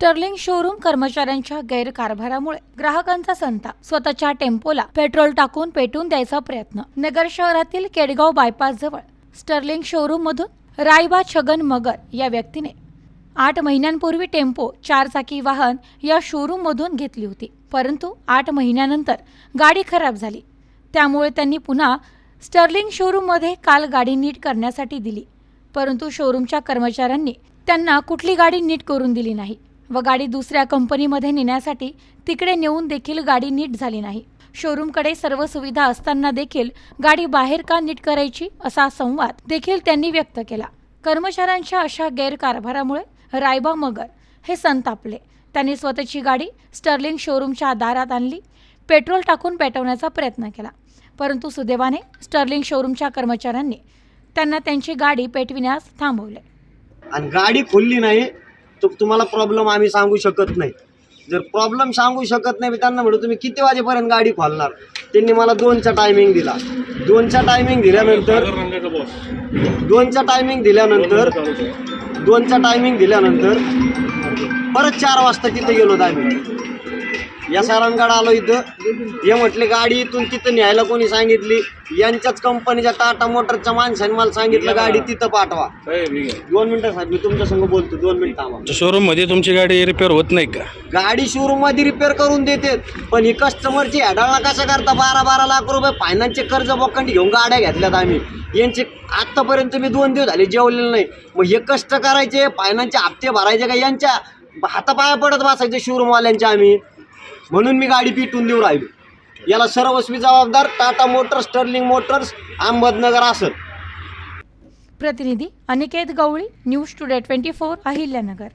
Sterling showroom कर्मचाऱ्यांच्या गैरकारभारामुळे ग्राहकांचा संताप स्वतःच्या टेम्पोला पेट्रोल टाकून पेटून द्यायचा प्रयत्न. नगर शहरातील केडगाव बायपास जवळ स्टर्लिंग शोरूम मधून रायबा छगन मगर या व्यक्तीने आठ महिन्यांपूर्वी टेम्पो चारचाकी वाहन या शोरूम मधून घेतली होती. परंतु आठ महिन्यानंतर गाडी खराब झाली. त्यामुळे त्यांनी पुन्हा स्टर्लिंग शोरूममध्ये काल गाडी नीट करण्यासाठी दिली. परंतु शोरूमच्या कर्मचाऱ्यांनी त्यांना कुठली गाडी नीट करून दिली नाही. व गाडी दुसऱ्या कंपनीमध्ये नेण्यासाठी तिकडे नेऊन देखील गाडी नीट झाली नाही. शोरूमकडे सर्व सुविधा असताना देखील गाडी बाहेर का नीट करायची असा संवाद देखील त्यांनी व्यक्त केला. कर्मचाऱ्यांच्या अशा गैरकारभारामुळे रायबा मगर हे संतापले. त्यांनी स्वतःची गाडी स्टर्लिंग शोरूमच्या दारात आणली पेट्रोल टाकून पेटवण्याचा प्रयत्न केला. परंतु सुदैवाने स्टर्लिंग शोरूमच्या कर्मचाऱ्यांनी त्यांना त्यांची गाडी पेटविण्यास थांबवले. आणि गाडी खुलली नाही तर तुम्हाला प्रॉब्लेम आम्ही सांगू शकत नाही. जर प्रॉब्लेम सांगू शकत नाही मी त्यांना म्हणू तुम्ही किती वाजेपर्यंत गाडी खोलणार? त्यांनी मला दोनचा टायमिंग दिला. दोनचा टायमिंग दिल्यानंतर दोनचा टायमिंग दिल्यानंतर दोनचा टायमिंग दिल्यानंतर परत चार वाजता तिथे गेलो आम्ही. या सारंगाड आलो इथं. हे म्हटले गाडी इथून तिथं न्यायला कोणी सांगितली? यांच्याच कंपनीच्या टाटा मोटरच्या माणसाने मला सांगितलं गाडी तिथं पाठवा. दोन मिनिटं साहेब मी तुमच्या संग बोलतो. दोन मिनिटं थांबा. शोरूममध्ये तुमची गाडी रिपेअर होत नाही का? गाडी शोरूममध्ये रिपेअर करून देते पण ही कस्टमरची हॅडाळा कशा करता? बारा बारा लाख रुपये फायनान्सचे कर्ज बोकंडी घेऊन गाड्या घेतल्यात आम्ही. यांचे आत्तापर्यंत मी दोन दिवस झाले जेवलेले नाही. मग हे कष्ट करायचे फायनान्सचे हप्ते भरायचे का? यांच्या हातापाया पडत बसायचे शोरूमवाल्यांच्या आम्ही. म्हणून मी गाडी पिटून देऊन राहिलो. याला सर्वस्वी जबाबदार Tata motors sterling motors Ahmednagar असत. प्रतिनिधी Aniket Gawali news today twenty four Ahilyanagar.